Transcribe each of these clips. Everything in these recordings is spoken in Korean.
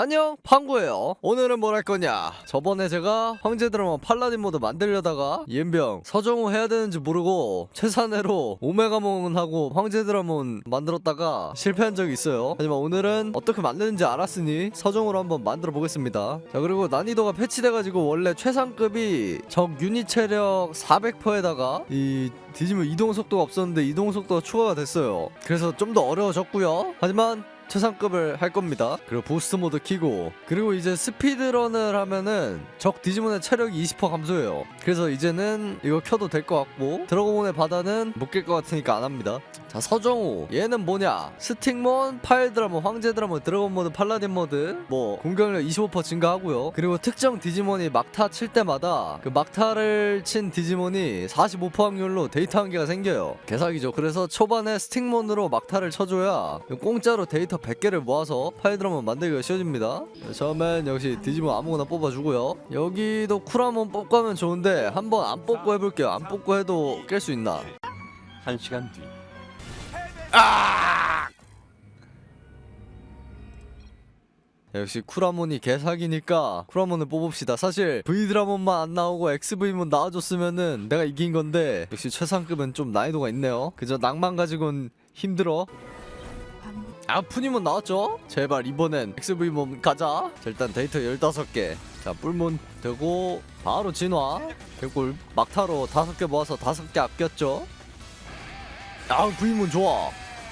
안녕 팡구예요. 오늘은 뭘 할 거냐? 저번에 제가 황제 드라마 팔라딘 모드 만들려다가 이엠병 서정우 해야 되는지 모르고 최산해로 오메가몬 하고 황제 드라몬 만들었다가 실패한 적이 있어요. 하지만 오늘은 어떻게 만드는지 알았으니 서정우로 한번 만들어 보겠습니다. 자 그리고 난이도가 패치돼가지고 원래 최상급이 적 유닛 체력 400%에다가 이 뒤지면 이동 속도가 없었는데 이동 속도가 추가가 됐어요. 그래서 좀 더 어려워졌고요. 하지만 최상급을 할 겁니다. 그리고 부스트 모드 키고 그리고 이제 스피드런을 하면은 적 디지몬의 체력이 20% 감소해요. 그래서 이제는 이거 켜도 될 것 같고 드래곤의 바다는 못 깰 것 같으니까 안 합니다. 자 서정우 얘는 뭐냐 스틱몬 파일 드라몬 황제 드라몬 드래곤 모드 팔라딘 모드 뭐 공격력 25% 증가하고요. 그리고 특정 디지몬이 막타 칠 때마다 그 막타를 친 디지몬이 45% 확률로 데이터 한 개가 생겨요. 개사기죠. 그래서 초반에 스틱몬으로 막타를 쳐줘야 공짜로 데이터 100개를 모아서 파일 드라몬 만들기가 쉬워집니다. 처음엔 역시 디지몬 아무거나 뽑아주고요. 여기도 쿨함몬 뽑가면 좋은데 한번 안 뽑고 해볼게요. 안 뽑고 해도 깰 수 있나? 한 시간 뒤 역시 쿠라몬이 개사기니까 쿠라몬을 뽑읍시다. 사실 V드라몬만 안 나오고 XV몬 나와줬으면은 내가 이긴 건데 역시 최상급은 좀 난이도가 있네요. 그저 낭만 가지고는 힘들어. 아 푸니몬 나왔죠? 제발 이번엔 XV몬 가자. 자, 일단 데이터 15개. 자 뿔몬 되고 바로 진화. 개꿀 막타로 5개 모아서 5개 아꼈죠? 아 V몬 좋아.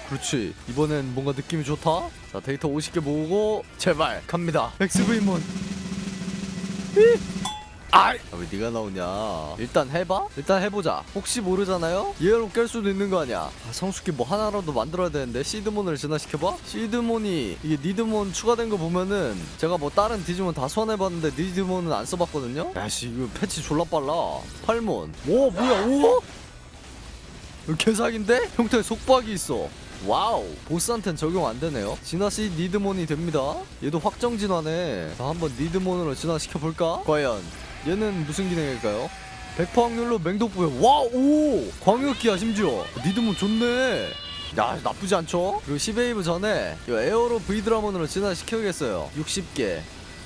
그렇지. 이번엔 뭔가 느낌이 좋다? 자 데이터 50개 모으고 제발 갑니다. XV몬 아이 아, 왜 네가 나오냐? 일단 해봐. 일단 해보자. 혹시 모르잖아요? 얘로 깰 수도 있는 거 아니야. 아, 성숙기 뭐 하나라도 만들어야 되는데 시드몬을 진화시켜봐. 시드몬이 이게 니드몬 추가된 거 보면은 제가 뭐 다른 디지몬 다 소환해봤는데 니드몬은 안 써봤거든요? 야씨 이거 패치 졸라 빨라. 8몬. 오 뭐야 오 개사기인데? 형태에 속박이 있어. 와우. 보스한텐 적용 안 되네요. 진화시 니드몬이 됩니다. 얘도 확정 진화네. 자 한번 니드몬으로 진화시켜 볼까? 과연 얘는 무슨 기능일까요? 100% 확률로 맹독부여. 와오! 광역기야 심지어. 니드몬 좋네. 야 나쁘지 않죠? 그리고 10웨이브 전에 이 에어로 V드라몬으로 진화시켜야겠어요. 60개.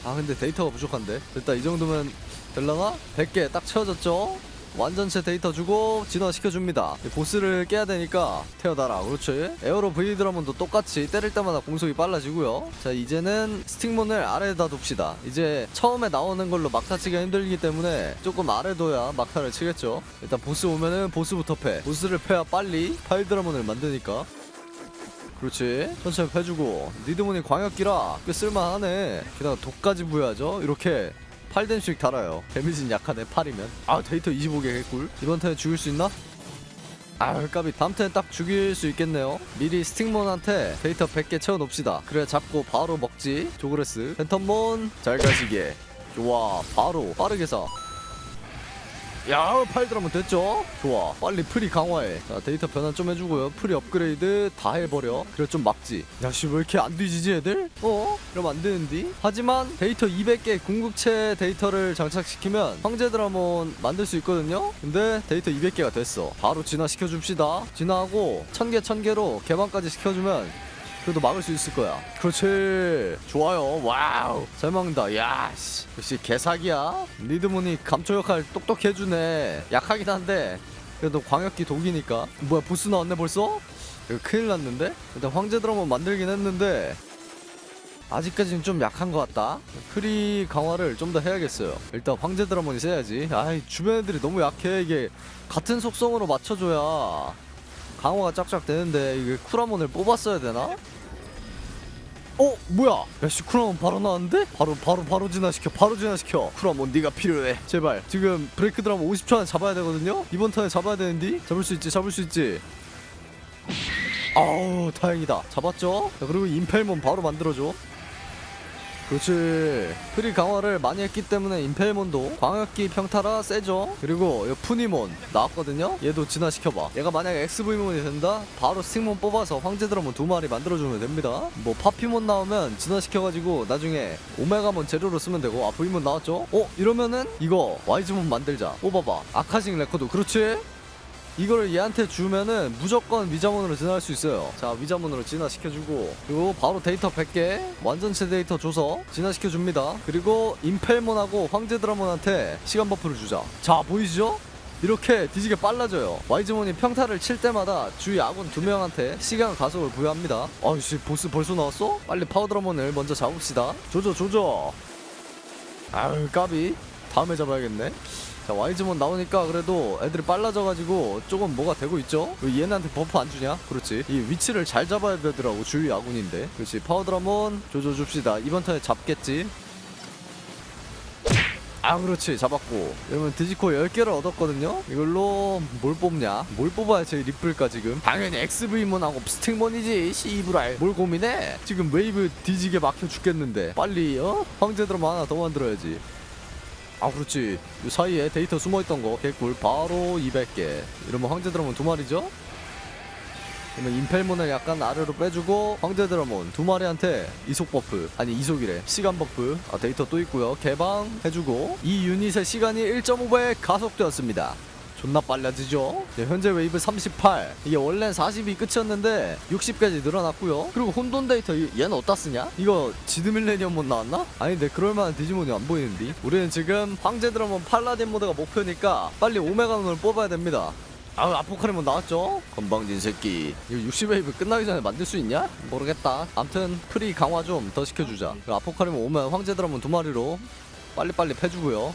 아 근데 데이터가 부족한데. 일단 이 정도면 될라나? 100개 딱 채워졌죠 완전체 데이터 주고 진화시켜줍니다. 보스를 깨야 되니까 태어나라 그렇지? 에어로 V 드라몬도 똑같이 때릴 때마다 공속이 빨라지고요. 자 이제는 스틱몬을 아래에다 둡시다. 이제 처음에 나오는 걸로 막타 치기가 힘들기 때문에 조금 아래 둬야 막타를 치겠죠. 일단 보스 오면은 보스부터 패. 보스를 패야 빨리 파일 드라몬을 만드니까. 그렇지? 천천히 패주고. 니드몬이 광역기라 꽤 쓸만하네. 게다가 독까지 부여하죠? 이렇게 8댐씩 달아요. 데미지는 약하네 8이면. 아 데이터 25개 개꿀? 이번 턴에 죽일 수 있나? 아 까비 다음 턴에 딱 죽일 수 있겠네요. 미리 스틱몬한테 데이터 100개 채워놓읍시다. 그래야 잡고 바로 먹지. 조그레스. 팬텀몬. 잘 가시게. 좋아. 바로 빠르게 사 야, 팔드라면 됐죠? 좋아. 빨리 프리 강화해. 자, 데이터 변환 좀 해주고요. 프리 업그레이드 다 해버려. 그래, 좀 막지. 야, 씨, 왜 이렇게 안 뒤지지, 애들? 어? 이러면 안 되는디? 하지만 데이터 200개 궁극체 데이터를 장착시키면 황제 드라몬 만들 수 있거든요? 근데 데이터 200개가 됐어. 바로 진화시켜줍시다. 진화하고 1000개, 1000개로 개방까지 시켜주면 그래도 막을 수 있을 거야. 그렇지. 좋아요. 와우. 잘 막는다. 야, 씨. 역시 개사기야. 리드문이 감초 역할 똑똑히 해주네. 약하긴 한데 그래도 광역기 독이니까. 뭐야 보스 나왔네 벌써? 이거 큰일 났는데? 일단 황제 드라마 만들긴 했는데 아직까지는 좀 약한 것 같다. 프리 강화를 좀 더 해야겠어요. 일단 황제 드라몬이 세야지. 아이 주변 애들이 너무 약해. 이게 같은 속성으로 맞춰줘야 강화가 짝짝 되는데 이게 쿠라몬을 뽑았어야 되나? 어 뭐야 야씨 쿠라몬 바로 나왔는데? 바로 바로 바로 진화시켜 바로 진화시켜 쿠라몬 네가 필요해 제발 지금 브레이크 드라마 50초 안에 잡아야 되거든요? 이번 턴에 잡아야 되는디? 잡을 수 있지 잡을 수 있지 아우 다행이다 잡았죠? 자, 그리고 임펠몬 바로 만들어줘 그렇지. 프리 강화를 많이 했기 때문에 임펠몬도 광역기 평타라 세죠. 그리고 이 푸니몬 나왔거든요. 얘도 진화시켜봐. 얘가 만약에 XV몬이 된다? 바로 스틱몬 뽑아서 황제 드라몬 두 마리 만들어주면 됩니다. 뭐 파피몬 나오면 진화시켜가지고 나중에 오메가몬 재료로 쓰면 되고. 아 V몬 나왔죠? 어 이러면은 이거 Y즈몬 만들자. 뽑아봐. 아카징 레코드. 그렇지 이거를 얘한테 주면은 무조건 위자문으로 진화할 수 있어요 자 위자문으로 진화시켜주고 그리고 바로 데이터 100개 완전체 데이터 줘서 진화시켜줍니다 그리고 임펠몬하고 황제 드라몬한테 시간 버프를 주자 자 보이시죠? 이렇게 뒤지게 빨라져요. 와이즈몬이 평타를 칠 때마다 주위 아군 두 명한테 시간 가속을 부여합니다. 아이씨 보스 벌써 나왔어? 빨리 파우드라몬을 먼저 잡읍시다. 조져 조져. 아유 까비. 다음에 잡아야겠네. 자 와이즈몬 나오니까 그래도 애들이 빨라져가지고 조금 뭐가 되고 있죠? 왜 얘네한테 버프 안 주냐? 그렇지. 이 위치를 잘 잡아야 되더라고 주위 아군인데. 그렇지 파우드라몬 조져 줍시다. 이번 턴에 잡겠지. 아 그렇지 잡았고 여러분 디지코 10개를 얻었거든요 이걸로 뭘 뽑냐 뭘 뽑아야 제 리플까 지금 당연히 XV몬하고 스틱몬이지 씨브랄 뭘 고민해 지금 웨이브 뒤지게 막혀 죽겠는데 빨리 어? 황제 드라마 하나 더 만들어야지 아 그렇지. 이 사이에 데이터 숨어있던 거 개꿀. 바로 200개. 이러면 황제 드라몬 두 마리죠? 그러면 임펠몬을 약간 아래로 빼주고 황제 드라몬 두 마리한테 이속 버프. 아니 이속이래. 시간 버프. 아 데이터 또 있고요. 개방 해주고 이 유닛의 시간이 1.5배 가속되었습니다 존나 빨라지죠? 네, 현재 웨이브 38 이게 원래는 40이 끝이었는데 60까지 늘어났고요. 그리고 혼돈 데이터 이- 얘는 어디다 쓰냐? 이거 지드 밀레니엄 못 나왔나? 아닌데 그럴만한 디지몬이 안 보이는데. 우리는 지금 황제 드라몬 팔라딘 모드가 목표니까 빨리 오메가논을 뽑아야 됩니다. 아우 아포카리몬 나왔죠? 건방진 새끼. 이거 60웨이브 끝나기 전에 만들 수 있냐? 모르겠다. 암튼 프리 강화 좀 더 시켜주자. 아포카리몬 오면 황제 드라몬 두 마리로 빨리빨리 패주고요.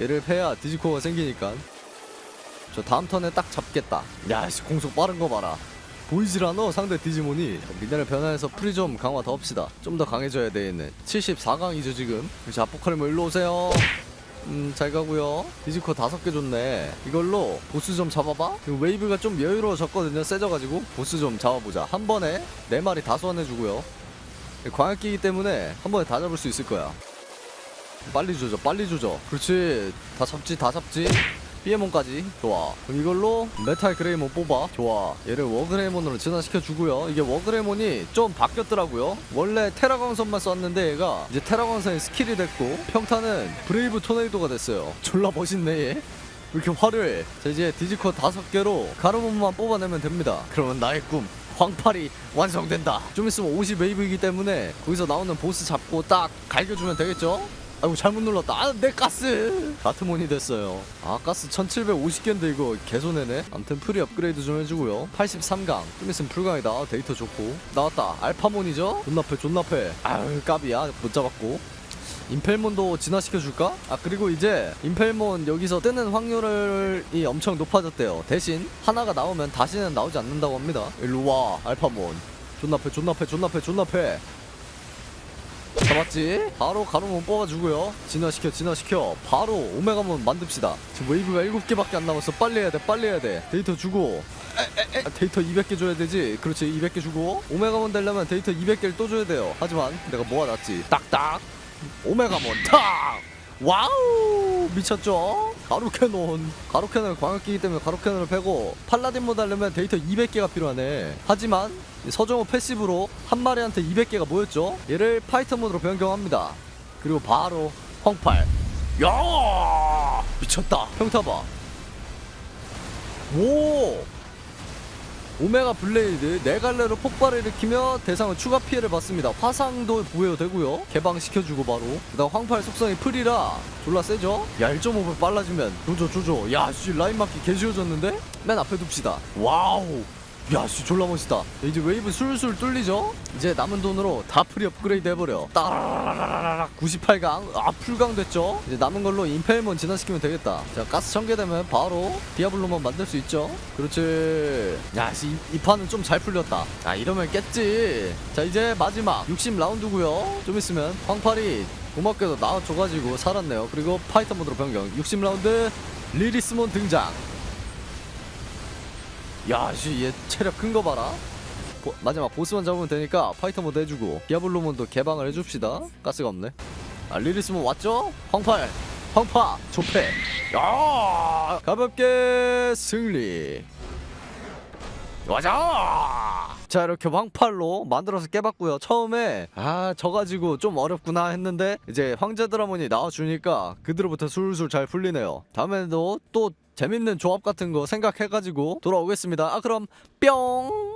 얘를 패야 디지코가 생기니까 저 다음 턴에 딱 잡겠다 야 씨 공속 빠른 거 봐라 보이질 않아 상대 디지몬이 미네랄 변화해서 프리 좀 강화 더 합시다 좀 더 강해져야 돼 얘는 74강이죠 지금 그래서 아포카리몬 일로 오세요 음, 잘 가고요. 디지코 다섯 개 좋네. 이걸로 보스 좀 잡아봐. 웨이브가 좀 여유로워졌거든요. 세져가지고 보스 좀 잡아보자. 한 번에 네 마리 다 소환해주고요. 광역기이기 때문에 한 번에 다 잡을 수 있을 거야. 빨리 조져, 빨리 조져. 그렇지. 다 잡지, 다 잡지. 피에몬까지. 좋아. 그럼 이걸로 메탈 그레이몬 뽑아. 좋아. 얘를 워그레이몬으로 진화시켜 주고요. 이게 워그레이몬이 좀 바뀌었더라고요. 원래 테라광선만 썼는데 얘가 이제 테라광선이 스킬이 됐고 평타는 브레이브 토네이도가 됐어요. 졸라 멋있네 얘. 왜 이렇게 화려해? 자 이제 디지코 다섯 개로 가르몬만 뽑아내면 됩니다. 그러면 나의 꿈 황팔이 완성된다. 좀 있으면 50 웨이브이기 때문에 거기서 나오는 보스 잡고 딱 갈겨주면 되겠죠 아이고 잘못 눌렀다. 아 내 가스. 가트몬이 됐어요. 아 가스 1750개인데 이거 개손해네. 암튼 프리 업그레이드 좀 해주고요. 83강. 좀 있으면 불강이다. 데이터 좋고. 나왔다. 알파몬이죠? 존나패 존나패 아유 까비야. 못 잡았고. 임펠몬도 진화시켜줄까? 아 그리고 이제 임펠몬 여기서 뜨는 확률이 엄청 높아졌대요. 대신 하나가 나오면 다시는 나오지 않는다고 합니다. 일로와 알파몬. 존나 패 존나 패 존나 패 존나 패 잡았지? 바로 가로몬 뽑아주고요. 진화시켜 진화시켜. 바로 오메가몬 만듭시다. 지금 웨이브가 7개밖에 안 남았어. 빨리 해야 돼 빨리 해야 돼. 데이터 주고. 아, 데이터 200개 줘야 되지? 그렇지 200개 주고. 오메가몬 되려면 데이터 200개를 또 줘야 돼요. 하지만 내가 모아놨지? 딱딱. 오메가몬. 탁 와우! 미쳤죠 가루캐논 가루캐논 광역기이기 때문에 가루캐논을 패고 팔라딘 모드 하려면 데이터 200개가 필요하네. 하지만 이 서정호 패시브로 한 마리한테 200개가 모였죠. 얘를 파이터 모드로 변경합니다. 그리고 바로 황팔. 야! 미쳤다. 평타 봐 오 오메가 블레이드 네 갈래로 폭발을 일으키며 대상은 추가 피해를 받습니다. 화상도 부여되고요. 개방시켜주고 바로. 그다음 황팔 속성이 풀이라 졸라 세죠? 야 1.5배 빨라지면 조져 조져. 야씨 라인 막기 개쉬워졌는데? 맨 앞에 둡시다. 와우. 야 씨 졸라 멋있다. 이제 웨이브 술술 뚫리죠? 이제 남은 돈으로 다 프리 업그레이드 해버려. 따라라라라락 98강 아 풀강 됐죠? 이제 남은 걸로 임펠몬 진화시키면 되겠다. 자 가스 전개되면 바로 디아블로만 만들 수 있죠? 그렇지. 야 씨 이, 이 판은 좀 잘 풀렸다. 아 이러면 깼지. 자 이제 마지막 60 라운드고요. 좀 있으면 황팔이 고맙게도 나와줘가지고 살았네요. 그리고 파이터 모드로 변경. 60 라운드 리리스몬 등장. 야, 씨, 얘 체력 큰 거 봐라. 보, 마지막 보스만 잡으면 되니까 파이터 모드 해주고 디아블로몬도 개방을 해줍시다. 가스가 없네. 아, 리리스몬 뭐 왔죠? 황팔, 황파, 조패. 야, 가볍게 승리. 와자! 자 이렇게 황팔로 만들어서 깨봤고요 처음에 아 져가지고 좀 어렵구나 했는데 이제 황제 드라몬이 나와주니까 그들로부터 술술 잘 풀리네요 다음에도 또 재밌는 조합 같은 거 생각해가지고 돌아오겠습니다. 아 그럼 뿅!